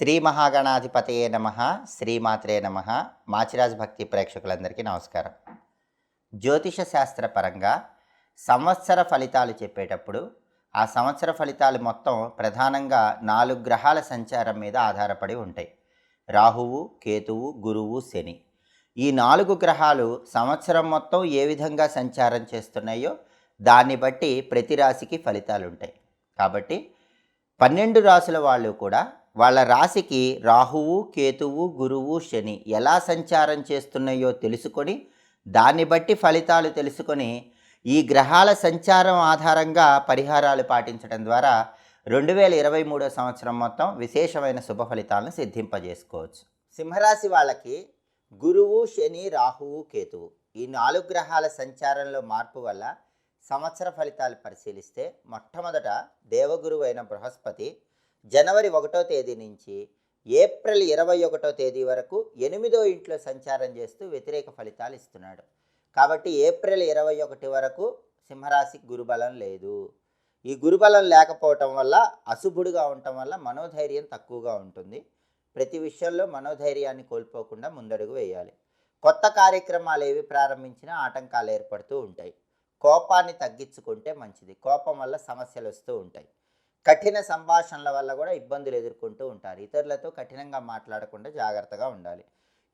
శ్రీ మహాగణాధిపతయే నమ శ్రీమాత్రే నమ. మాచిరాజ్ భక్తి ప్రేక్షకులందరికీ నమస్కారం. జ్యోతిష శాస్త్ర పరంగా సంవత్సర ఫలితాలు చెప్పేటప్పుడు ఆ సంవత్సర ఫలితాలు మొత్తం ప్రధానంగా నాలుగు గ్రహాల సంచారం మీద ఆధారపడి ఉంటాయి. రాహువు కేతువు గురువు శని. ఈ నాలుగు గ్రహాలు సంవత్సరం మొత్తం ఏ విధంగా సంచారం చేస్తున్నాయో దాన్ని బట్టి ప్రతి రాశికి ఫలితాలు ఉంటాయి. కాబట్టి పన్నెండు రాసుల వాళ్ళు కూడా వాళ్ళ రాశికి రాహువు కేతువు గురువు శని ఎలా సంచారం చేస్తున్నాయో తెలుసుకొని దాన్ని బట్టి ఫలితాలు తెలుసుకొని ఈ గ్రహాల సంచారం ఆధారంగా పరిహారాలు పాటించడం ద్వారా రెండు వేల ఇరవై మూడో సంవత్సరం మొత్తం విశేషమైన శుభ ఫలితాలను సిద్ధింపజేసుకోవచ్చు. సింహరాశి వాళ్ళకి గురువు శని రాహువు కేతువు ఈ నాలుగు గ్రహాల సంచారంలో మార్పు వల్ల సంవత్సర ఫలితాలు పరిశీలిస్తే మొట్టమొదట దేవగురువు అయిన బృహస్పతి జనవరి ఒకటో తేదీ నుంచి ఏప్రిల్ ఇరవై ఒకటో తేదీ వరకు ఎనిమిదో ఇంట్లో సంచారం చేస్తూ వ్యతిరేక ఫలితాలు ఇస్తున్నాడు. కాబట్టి ఏప్రిల్ ఇరవై ఒకటి వరకు సింహరాశికి గురుబలం లేదు. ఈ గురుబలం లేకపోవటం వల్ల అశుభుడుగా ఉండటం వల్ల మనోధైర్యం తక్కువగా ఉంటుంది. ప్రతి విషయంలో మనోధైర్యాన్ని కోల్పోకుండా ముందడుగు వేయాలి. కొత్త కార్యక్రమాలు ఏవి ప్రారంభించినా ఆటంకాలు ఏర్పడుతూ ఉంటాయి. కోపాన్ని తగ్గించుకుంటే మంచిది. కోపం వల్ల సమస్యలు వస్తూ ఉంటాయి. కఠిన సంభాషణల వల్ల కూడా ఇబ్బందులు ఎదుర్కొంటూ ఉంటారు. ఇతరులతో కఠినంగా మాట్లాడకుండా జాగ్రత్తగా ఉండాలి.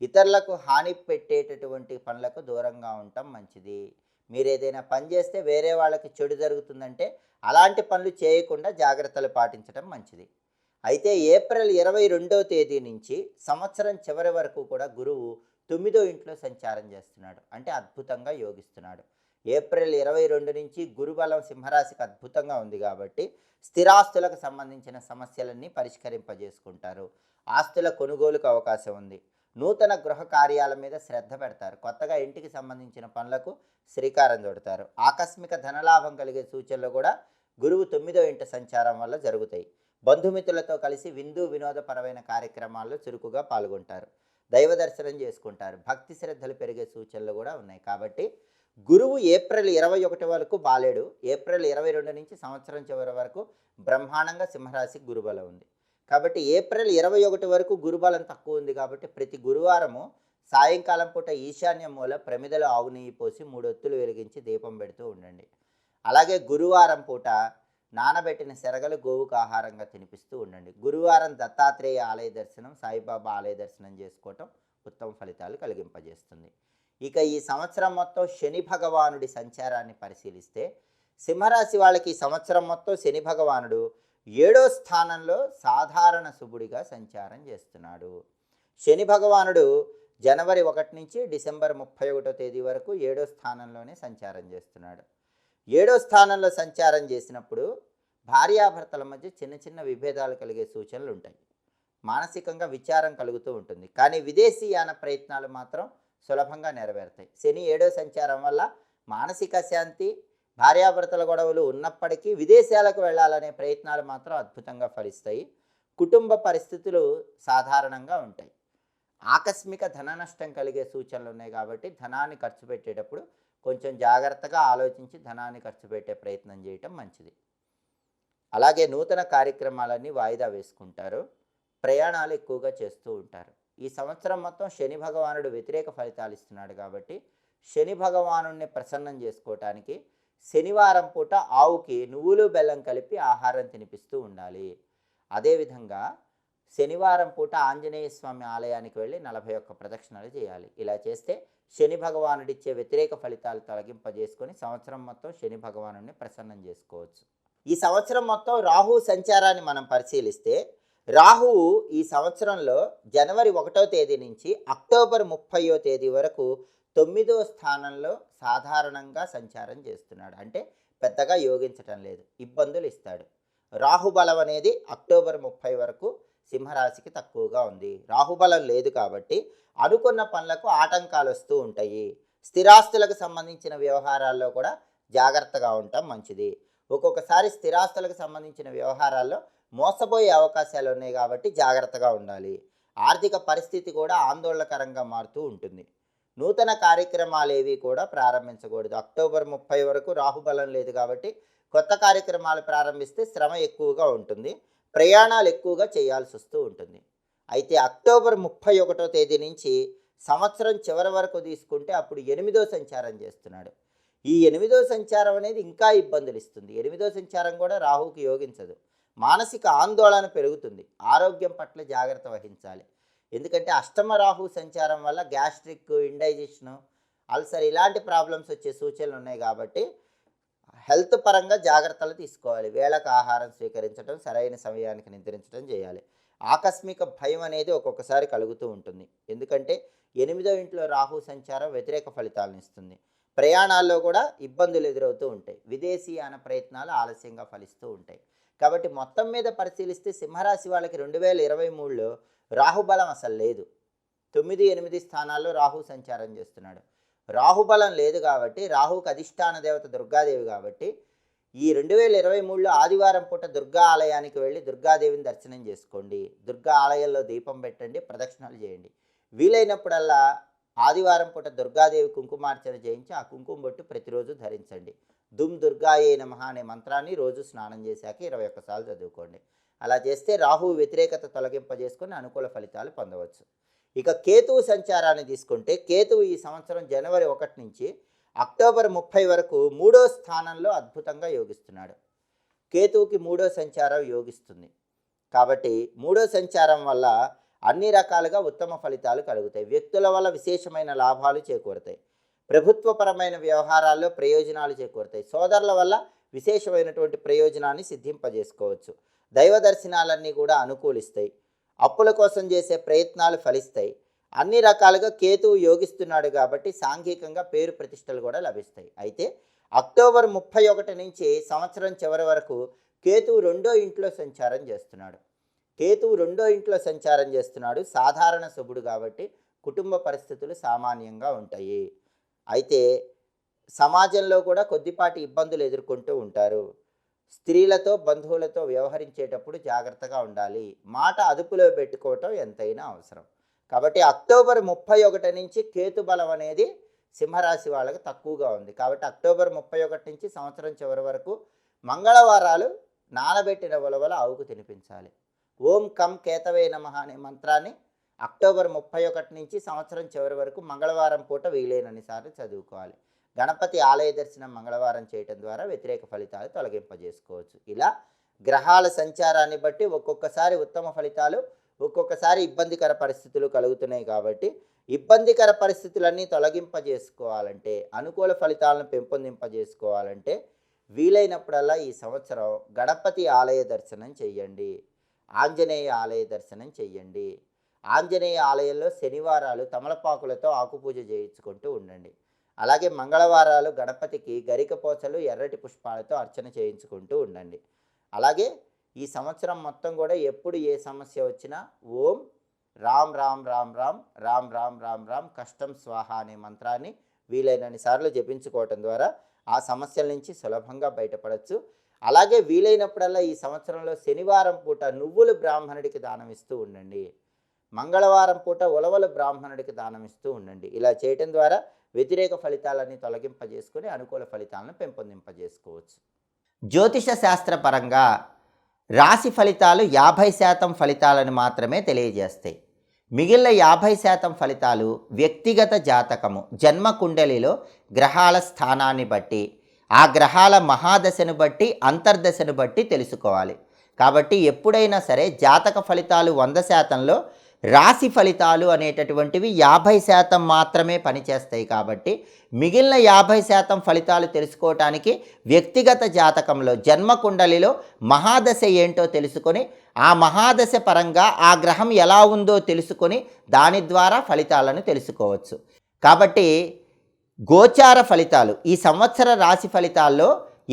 ఇతరులకు హాని పెట్టేటటువంటి పనులకు దూరంగా ఉండటం మంచిది. మీరు ఏదైనా పని చేస్తే వేరే వాళ్ళకి చెడు జరుగుతుందంటే అలాంటి పనులు చేయకుండా జాగ్రత్తలు పాటించడం మంచిది. అయితే ఏప్రిల్ ఇరవై రెండవ తేదీ నుంచి సంవత్సరం చివరి వరకు కూడా గురువు తొమ్మిదో ఇంట్లో సంచారం చేస్తున్నాడు. అంటే అద్భుతంగా యోగిస్తున్నాడు. ఏప్రిల్ ఇరవై రెండు నుంచి గురుబలం సింహరాశికి అద్భుతంగా ఉంది కాబట్టి స్థిరాస్తులకు సంబంధించిన సమస్యలన్నీ పరిష్కరింపజేసుకుంటారు. ఆస్తుల కొనుగోలుకు అవకాశం ఉంది. నూతన గృహ కార్యాల మీద శ్రద్ధ పెడతారు. కొత్తగా ఇంటికి సంబంధించిన పనులకు శ్రీకారం చుడతారు. ఆకస్మిక ధనలాభం కలిగే సూచనలు కూడా గురువు తొమ్మిదో ఇంట సంచారం వల్ల జరుగుతాయి. బంధుమిత్రులతో కలిసి విందు వినోదపరమైన కార్యక్రమాల్లో చురుకుగా పాల్గొంటారు. దైవ దర్శనం చేసుకుంటారు. భక్తి శ్రద్ధలు పెరిగే సూచనలు కూడా ఉన్నాయి కాబట్టి గురువు ఏప్రిల్ ఇరవై ఒకటి వరకు బాలేడు. ఏప్రిల్ ఇరవై రెండు నుంచి సంవత్సరం చివరి వరకు బ్రహ్మాండంగా సింహరాశి గురుబలం ఉంది. కాబట్టి ఏప్రిల్ ఇరవై ఒకటి వరకు గురుబలం తక్కువ ఉంది కాబట్టి ప్రతి గురువారము సాయంకాలం పూట ఈశాన్య మూల ప్రమిదలో ఆవు నెయ్యి పోసి మూడొత్తులు వెలిగించి దీపం పెడుతూ ఉండండి. అలాగే గురువారం పూట నానబెట్టిన శరగలు గోవుకు ఆహారంగా తినిపిస్తూ ఉండండి. గురువారం దత్తాత్రేయ ఆలయ దర్శనం సాయిబాబా ఆలయ దర్శనం చేసుకోవటం ఉత్తమ ఫలితాలు కలిగింపజేస్తుంది. ఇక ఈ సంవత్సరం మొత్తం శని భగవానుడి సంచారాన్ని పరిశీలిస్తే సింహరాశి వాళ్ళకి ఈ సంవత్సరం మొత్తం శని భగవానుడు ఏడో స్థానంలో సాధారణ శుభుడిగా సంచారం చేస్తున్నాడు. శని భగవానుడు జనవరి ఒకటి నుంచి డిసెంబర్ ముప్పై ఒకటో తేదీ వరకు ఏడో స్థానంలోనే సంచారం చేస్తున్నాడు. ఏడో స్థానంలో సంచారం చేసినప్పుడు భార్యాభర్తల మధ్య చిన్న చిన్న విభేదాలు కలిగే సూచనలు ఉంటాయి. మానసికంగా విచారం కలుగుతూ ఉంటుంది. కానీ విదేశీయాన ప్రయత్నాలు మాత్రం సులభంగా నెరవేరుతాయి. శని ఏడో సంచారం వల్ల మానసిక శాంతి భార్యాభర్తల గొడవలు ఉన్నప్పటికీ విదేశాలకు వెళ్ళాలనే ప్రయత్నాలు మాత్రం అద్భుతంగా ఫలిస్తాయి. కుటుంబ పరిస్థితులు సాధారణంగా ఉంటాయి. ఆకస్మిక ధన నష్టం కలిగే సూచనలు ఉన్నాయి కాబట్టి ధనాన్ని ఖర్చు పెట్టేటప్పుడు కొంచెం జాగ్రత్తగా ఆలోచించి ధనాన్ని ఖర్చు పెట్టే ప్రయత్నం చేయటం మంచిది. అలాగే నూతన కార్యక్రమాలన్నీ వాయిదా వేసుకుంటారు. ప్రయాణాలు ఎక్కువగా చేస్తూ ఉంటారు. ఈ సంవత్సరం మొత్తం శని భగవానుడు వ్యతిరేక ఫలితాలు ఇస్తున్నాడు కాబట్టి శని భగవానుడిని ప్రసన్నం చేసుకోవటానికి శనివారం పూట ఆవుకి నువ్వులు బెల్లం కలిపి ఆహారం తినిపిస్తూ ఉండాలి. అదేవిధంగా శనివారం పూట ఆంజనేయ స్వామి ఆలయానికి వెళ్ళి నలభై ఒక్క ప్రదక్షిణలు చేయాలి. ఇలా చేస్తే శని భగవానుడిచ్చే వ్యతిరేక ఫలితాలు తొలగింపజేసుకొని సంవత్సరం మొత్తం శని భగవానుడిని ప్రసన్నం చేసుకోవచ్చు. ఈ సంవత్సరం మొత్తం రాహు సంచారాన్ని మనం పరిశీలిస్తే రాహువు ఈ సంవత్సరంలో జనవరి ఒకటో తేదీ నుంచి అక్టోబర్ ముప్పయో తేదీ వరకు తొమ్మిదో స్థానంలో సాధారణంగా సంచారం చేస్తున్నాడు. అంటే పెద్దగా యోగించటం లేదు. ఇబ్బందులు ఇస్తాడు. రాహుబలం అనేది అక్టోబర్ ముప్పై వరకు సింహరాశికి తక్కువగా ఉంది. రాహుబలం లేదు కాబట్టి అనుకున్న పనులకు ఆటంకాలు వస్తూ ఉంటాయి. స్థిరాస్తులకు సంబంధించిన వ్యవహారాల్లో కూడా జాగ్రత్తగా ఉండటం మంచిది. ఒక్కొక్కసారి స్థిరాస్తులకు సంబంధించిన వ్యవహారాల్లో మోసపోయే అవకాశాలు ఉన్నాయి కాబట్టి జాగ్రత్తగా ఉండాలి. ఆర్థిక పరిస్థితి కూడా ఆందోళనకరంగా మారుతూ ఉంటుంది. నూతన కార్యక్రమాలు ఏవి కూడా ప్రారంభించకూడదు. అక్టోబర్ ముప్పై వరకు రాహుబలం లేదు కాబట్టి కొత్త కార్యక్రమాలు ప్రారంభిస్తే శ్రమ ఎక్కువగా ఉంటుంది. ప్రయాణాలు ఎక్కువగా చేయాల్సి వస్తూ ఉంటుంది. అయితే అక్టోబర్ ముప్పై ఒకటో తేదీ నుంచి సంవత్సరం చివరి వరకు తీసుకుంటే అప్పుడు ఎనిమిదో సంచారం చేస్తున్నాడు. ఈ ఎనిమిదో సంచారం అనేది ఇంకా ఇబ్బందులు ఇస్తుంది. ఎనిమిదో సంచారం కూడా రాహుకి యోగించదు. మానసిక ఆందోళన పెరుగుతుంది. ఆరోగ్యం పట్ల జాగ్రత్త వహించాలి. ఎందుకంటే అష్టమ రాహు సంచారం వల్ల గ్యాస్ట్రిక్ ఇండైజెషను అల్సర్ ఇలాంటి ప్రాబ్లమ్స్ వచ్చే సూచనలు ఉన్నాయి కాబట్టి హెల్త్ పరంగా జాగ్రత్తలు తీసుకోవాలి. వేళకు ఆహారం స్వీకరించడం సరైన సమయానికి నిద్రించడం చేయాలి. ఆకస్మిక భయం అనేది ఒక్కొక్కసారి కలుగుతూ ఉంటుంది. ఎందుకంటే ఎనిమిదో ఇంట్లో రాహు సంచారం వ్యతిరేక ఫలితాలను ఇస్తుంది. ప్రయాణాల్లో కూడా ఇబ్బందులు ఎదురవుతూ ఉంటాయి. విదేశీయాన ప్రయత్నాలు ఆలస్యంగా ఫలిస్తూ ఉంటాయి. కాబట్టి మొత్తం మీద పరిశీలిస్తే సింహరాశి వాళ్ళకి రెండు వేల ఇరవై మూడులో రాహుబలం అసలు లేదు. తొమ్మిది ఎనిమిది స్థానాల్లో రాహు సంచారం చేస్తున్నాడు. రాహుబలం లేదు కాబట్టి రాహుకి అధిష్టాన దేవత దుర్గాదేవి కాబట్టి ఈ రెండు వేల ఇరవై మూడులో ఆదివారం పూట దుర్గా ఆలయానికి వెళ్ళి దుర్గాదేవిని దర్శనం చేసుకోండి. దుర్గా ఆలయంలో దీపం పెట్టండి ప్రదక్షిణాలు చేయండి. వీలైనప్పుడల్లా ఆదివారం పూట దుర్గాదేవి కుంకుమార్చన చేయించి ఆ కుంకుమ బొట్టు ప్రతిరోజు ధరించండి. దుమ్ దుర్గాయే నమః అనే మంత్రాన్ని రోజు స్నానం చేశాక ఇరవై ఒక్కసార్లు చదువుకోండి. అలా చేస్తే రాహు వ్యతిరేకత తొలగింపజేసుకుని అనుకూల ఫలితాలు పొందవచ్చు. ఇక కేతువు సంచారాన్ని తీసుకుంటే కేతువు ఈ సంవత్సరం జనవరి ఒకటి నుంచి అక్టోబర్ ముప్పై వరకు మూడో స్థానంలో అద్భుతంగా యోగిస్తున్నాడు. కేతువుకి మూడో సంచారం యోగిస్తుంది. కాబట్టి మూడో సంచారం వల్ల అన్ని రకాలుగా ఉత్తమ ఫలితాలు కలుగుతాయి. వ్యక్తుల వల్ల విశేషమైన లాభాలు చేకూరుతాయి. ప్రభుత్వపరమైన వ్యవహారాల్లో ప్రయోజనాలు చేకూరుతాయి. సోదరుల వల్ల విశేషమైనటువంటి ప్రయోజనాన్ని సిద్ధింపజేసుకోవచ్చు. దైవ దర్శనాలన్నీ కూడా అనుకూలిస్తాయి. అప్పుల కోసం చేసే ప్రయత్నాలు ఫలిస్తాయి. అన్ని రకాలుగా కేతువు యోగిస్తున్నాడు కాబట్టి సాంఘికంగా పేరు ప్రతిష్టలు కూడా లభిస్తాయి. అయితే అక్టోబర్ ముప్పై ఒకటి నుంచి సంవత్సరం చివరి వరకు కేతువు రెండో ఇంట్లో సంచారం చేస్తున్నాడు. కేతువు రెండో ఇంట్లో సంచారం చేస్తున్నాడు. సాధారణ శుభుడు కాబట్టి కుటుంబ పరిస్థితులు సామాన్యంగా ఉంటాయి. అయితే సమాజంలో కూడా కొద్దిపాటి ఇబ్బందులు ఎదుర్కొంటూ ఉంటారు. స్త్రీలతో బంధువులతో వ్యవహరించేటప్పుడు జాగ్రత్తగా ఉండాలి. మాట అదుపులో పెట్టుకోవటం ఎంతైనా అవసరం. కాబట్టి అక్టోబర్ ముప్పై ఒకటి నుంచి కేతు బలం అనేది సింహరాశి వాళ్ళకి తక్కువగా ఉంది. కాబట్టి అక్టోబర్ ముప్పై ఒకటి నుంచి సంవత్సరం చివరి వరకు మంగళవారాలు నానబెట్టిన ఉలవల ఆవుకు తినిపించాలి. ఓం కం కేతవే నమ అనే మంత్రాన్ని అక్టోబర్ ముప్పై ఒకటి నుంచి సంవత్సరం చివరి వరకు మంగళవారం పూట వీలైనన్ని చదువుకోవాలి. గణపతి ఆలయ దర్శనం మంగళవారం చేయటం ద్వారా వ్యతిరేక ఫలితాలు తొలగింపజేసుకోవచ్చు. ఇలా గ్రహాల సంచారాన్ని బట్టి ఒక్కొక్కసారి ఉత్తమ ఫలితాలు ఒక్కొక్కసారి ఇబ్బందికర పరిస్థితులు కలుగుతున్నాయి కాబట్టి ఇబ్బందికర పరిస్థితులన్నీ తొలగింపజేసుకోవాలంటే అనుకూల ఫలితాలను పెంపొందింపజేసుకోవాలంటే వీలైనప్పుడల్లా ఈ సంవత్సరం గణపతి ఆలయ దర్శనం చెయ్యండి. ఆంజనేయ ఆలయ దర్శనం చెయ్యండి. ఆంజనేయ ఆలయంలో శనివారాలు తమలపాకులతో ఆకుపూజ చేయించుకుంటూ ఉండండి. అలాగే మంగళవారాలు గణపతికి గరికపోచలు ఎర్రటి పుష్పాలతో అర్చన చేయించుకుంటూ ఉండండి. అలాగే ఈ సంవత్సరం మొత్తం కూడా ఎప్పుడు ఏ సమస్య వచ్చినా ఓం రామ్ రామ్ రామ్ రామ్ రామ్ రామ్ రామ్ రామ్ కష్టం స్వాహ అనే మంత్రాన్ని వీలైనన్ని సార్లు జపించుకోవటం ద్వారా ఆ సమస్యల నుంచి సులభంగా బయటపడవచ్చు అలాగే వీలైనప్పుడల్లా ఈ సంవత్సరంలో శనివారం పూట నువ్వులు బ్రాహ్మణుడికి దానం ఇస్తూ ఉండండి. మంగళవారం పూట ఉలవలు బ్రాహ్మణుడికి దానం ఇస్తూ ఉండండి. ఇలా చేయటం ద్వారా వ్యతిరేక ఫలితాలన్నీ తొలగింపజేసుకొని అనుకూల ఫలితాలను పెంపొందింపజేసుకోవచ్చు. జ్యోతిష శాస్త్రపరంగా రాశి ఫలితాలు యాభై శాతం ఫలితాలను మాత్రమే తెలియజేస్తాయి. మిగిలిన యాభై శాతం ఫలితాలు వ్యక్తిగత జాతకము. జన్మ కుండలిలో గ్రహాల స్థానాన్ని బట్టి ఆ గ్రహాల మహాదశను బట్టి అంతర్దశను బట్టి తెలుసుకోవాలి. కాబట్టి ఎప్పుడైనా సరే జాతక ఫలితాలు వంద శాతంలో రాశి ఫలితాలు అనేటటువంటివి యాభై శాతం మాత్రమే పనిచేస్తాయి కాబట్టి మిగిలిన యాభై శాతం ఫలితాలు తెలుసుకోవటానికి వ్యక్తిగత జాతకంలో జన్మ కుండలిలో మహాదశ ఏంటో తెలుసుకొని ఆ మహాదశ పరంగా ఆ గ్రహం ఎలా ఉందో తెలుసుకొని దాని ద్వారా ఫలితాలను తెలుసుకోవచ్చు. కాబట్టి గోచార ఫలితాలు ఈ సంవత్సర రాశి ఫలితాల్లో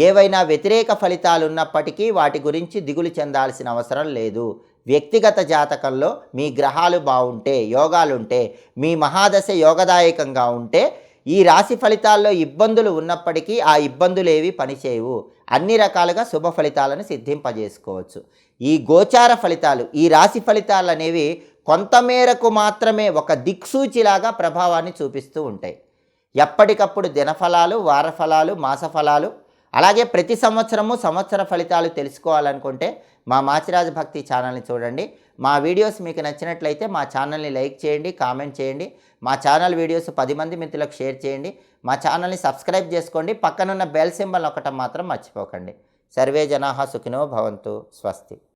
ఏవైనా వ్యతిరేక ఫలితాలు ఉన్నప్పటికీ వాటి గురించి దిగులు చెందాల్సిన అవసరం లేదు. వ్యక్తిగత జాతకంలో మీ గ్రహాలు బాగుంటే యోగాలుంటే మీ మహాదశ యోగదాయకంగా ఉంటే ఈ రాశి ఫలితాల్లో ఇబ్బందులు ఉన్నప్పటికీ ఆ ఇబ్బందులు ఏవి పనిచేయవు. అన్ని రకాలుగా శుభ ఫలితాలను సిద్ధింపజేసుకోవచ్చు. ఈ గోచార ఫలితాలు ఈ రాశి ఫలితాలు అనేవి కొంతమేరకు మాత్రమే ఒక దిక్సూచిలాగా ప్రభావాన్ని చూపిస్తూ ఉంటాయి. ఎప్పటికప్పుడు దినఫలాలు వారఫలాలు మాసఫలాలు అలాగే ప్రతి సంవత్సరము సంవత్సర ఫలితాలు తెలుసుకోవాలనుకుంటే మా మాచిరాజు భక్తి ఛానల్ని చూడండి. మా వీడియోస్ మీకు నచ్చినట్లయితే మా ఛానల్ని లైక్ చేయండి కామెంట్ చేయండి. మా ఛానల్ వీడియోస్ పది మంది మిత్రులకు షేర్ చేయండి. మా ఛానల్ని సబ్స్క్రైబ్ చేసుకోండి. పక్కనున్న బెల్ సింబల్ ఒకటం మాత్రం మర్చిపోకండి. సర్వే జనాహ సుఖినో భవంతు. స్వస్తి.